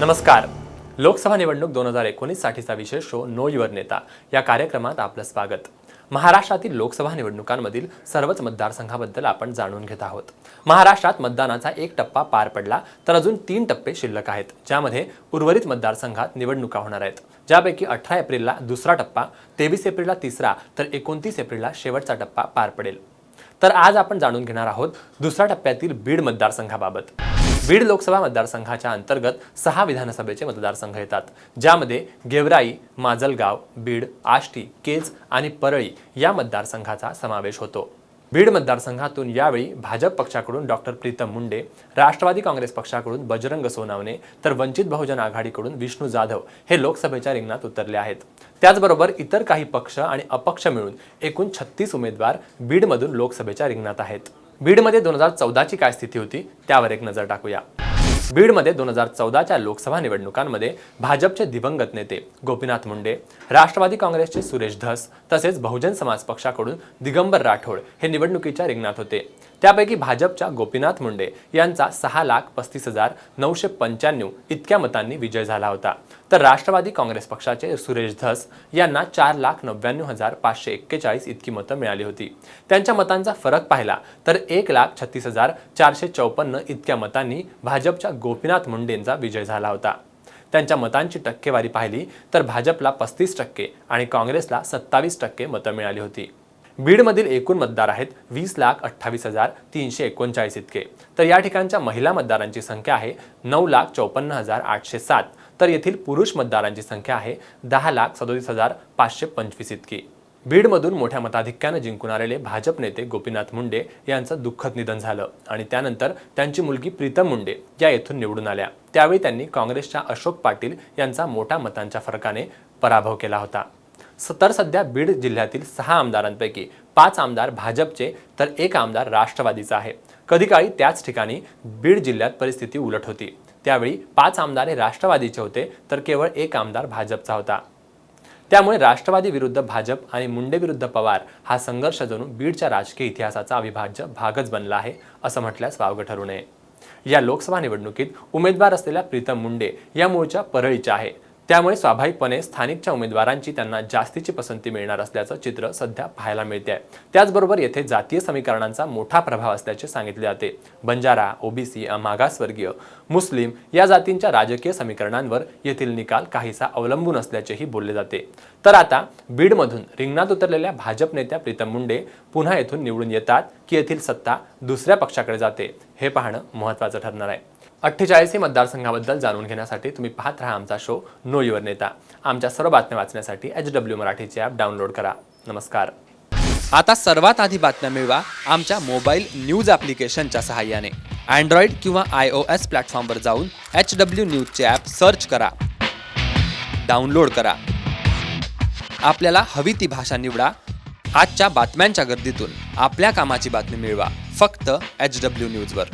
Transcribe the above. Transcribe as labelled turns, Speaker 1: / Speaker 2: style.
Speaker 1: नमस्कार. लोकसभा निवडणूक दोन हजार एकोणीससाठीचा विशेष शो नो युअर नेता या कार्यक्रमात आपलं स्वागत. महाराष्ट्रातील लोकसभा निवडणुकांमधील सर्वच मतदारसंघाबद्दल आपण जाणून घेत आहोत. महाराष्ट्रात मतदानाचा एक टप्पा पार पडला तर अजून तीन टप्पे शिल्लक आहेत ज्यामध्ये उर्वरित मतदारसंघात निवडणुका होणार आहेत. ज्यापैकी अठरा एप्रिलला दुसरा टप्पा तेवीस एप्रिलला तिसरा तर एकोणतीस एप्रिलला शेवटचा टप्पा पार पडेल. तर आज आपण जाणून घेणार आहोत दुसऱ्या टप्प्यातील बीड मतदारसंघाबाबत. बीड लोकसभा मतदारसंघाच्या अंतर्गत सहा विधानसभेचे मतदारसंघ येतात ज्यामध्ये गेवराई माजलगाव बीड आष्टी केज आणि परळी या मतदारसंघाचा समावेश होतो. बीड मतदारसंघातून यावेळी भाजप पक्षाकडून डॉक्टर प्रीतम मुंडे राष्ट्रवादी काँग्रेस पक्षाकडून बजरंग सोनावणे तर वंचित बहुजन आघाडीकडून विष्णू जाधव हे लोकसभेच्या रिंगणात उतरले आहेत. त्याचबरोबर इतर काही पक्ष आणि अपक्ष मिळून एकूण छत्तीस उमेदवार बीडमधून लोकसभेच्या रिंगणात आहेत. बीडमध्ये दोन हजार चौदाची काय स्थिती होती त्यावर एक नजर टाकूया. बीडमध्ये दोन हजार चौदाच्या लोकसभा निवडणुकांमध्ये भाजपचे दिवंगत नेते गोपीनाथ मुंडे राष्ट्रवादी काँग्रेसचे सुरेश धस तसेच बहुजन समाज पक्षाकडून दिगंबर राठोड हे निवडणुकीच्या रिंगणात होते. त्यापैकी भाजपच्या गोपीनाथ मुंडे यांचा सहा लाख पस्तीस हजार नऊशे पंच्याण्णव इतक्या मतांनी विजय झाला होता. तर राष्ट्रवादी काँग्रेस पक्षाचे सुरेश धस यांना चार लाख नव्याण्णव हजार पाचशे एक्केचाळीस इतकी मतं मिळाली होती. त्यांच्या मतांचा फरक पाहिला तर एक लाख छत्तीस हजार चारशे चौपन्न इतक्या मतांनी भाजपच्या गोपीनाथ मुंडेंचा विजय झाला होता. त्यांच्या मतांची टक्केवारी पाहिली तर भाजपला पस्तीस टक्के आणि काँग्रेसला सत्तावीस टक्के मतं मिळाली होती. बीडमधील एकूण मतदार आहेत वीस लाख अठ्ठावीस हजार तीनशे एकोणचाळीस इतके. तर या ठिकाणच्या महिला मतदारांची संख्या आहे नऊ लाख चौपन्न हजार आठशे सात. तर येथील पुरुष मतदारांची संख्या आहे दहा लाख सदोतीस हजार पाचशे पंचवीस इतकी. बीडमधून मोठ्या मताधिक्यानं जिंकून आलेले भाजप नेते गोपीनाथ मुंडे यांचं दुःखद निधन झालं आणि त्यानंतर त्यांची मुलगी प्रीतम मुंडे या येथून निवडून आल्या. त्यावेळी त्यांनी काँग्रेसच्या अशोक पाटील यांचा मोठ्या मतांच्या फरकाने पराभव केला होता. स- तर सध्या बीड जिल्ह्यातील सहा आमदारांपैकी पाच आमदार भाजपचे तर एक आमदार राष्ट्रवादीचा आहे. कधी काळी त्याच ठिकाणी बीड जिल्ह्यात परिस्थिती उलट होती. त्यावेळी पाच आमदार हे राष्ट्रवादीचे होते तर केवळ एक आमदार भाजपचा होता. त्यामुळे राष्ट्रवादी विरुद्ध भाजप आणि मुंडे विरुद्ध पवार हा संघर्ष जणू बीडच्या राजकीय इतिहासाचा अविभाज्य भागच बनला आहे असं म्हटल्यास वावगं ठरू नये. या लोकसभा निवडणुकीत उमेदवार असलेल्या प्रीतम मुंडे या मूळच्या परळीच्या आहे. त्यामुळे स्वाभाविकपणे स्थानिकच्या उमेदवारांची त्यांना जास्तीची पसंती मिळणार असल्याचं चित्र सध्या पाहायला मिळते आहे त्याचबरोबर येथे जातीय समीकरणांचा मोठा प्रभाव असल्याचे सांगितले जाते. बंजारा ओबीसी मागासवर्गीय मुस्लिम या जातींच्या राजकीय समीकरणांवर येथील निकाल काहीसा अवलंबून असल्याचेही बोलले जाते. तर आता बीडमधून रिंगणात उतरलेल्या भाजप नेत्या प्रीतम मुंडे पुन्हा येथून निवडून येतात की येथील सत्ता दुसऱ्या पक्षाकडे जाते हे पाहणं महत्त्वाचं ठरणार आहे. अठ्ठेचाळीस मतदारसंघाबद्दल जाणून घेण्यासाठी तुम्ही पाहत राहा आमचा शो नो युअर नेता आमच्या सर्व बातम्या वाचण्यासाठी एच डब्ल्यू मराठीचे ॲप डाउनलोड करा. नमस्कार.
Speaker 2: आता सर्वात आधी बातम्या मिळवा आमच्या मोबाईल न्यूज ॲप्लिकेशनच्या सहाय्याने. अँड्रॉइड किंवा आय ओ एस प्लॅटफॉर्मवर जाऊन एच डब्ल्यू न्यूजचे ॲप सर्च करा. डाउनलोड करा. आपल्याला हवी ती भाषा निवडा. आजच्या बातम्यांच्या गर्दीतून आपल्या कामाची बातमी मिळवा. फक्त एच डब्ल्यू न्यूजवर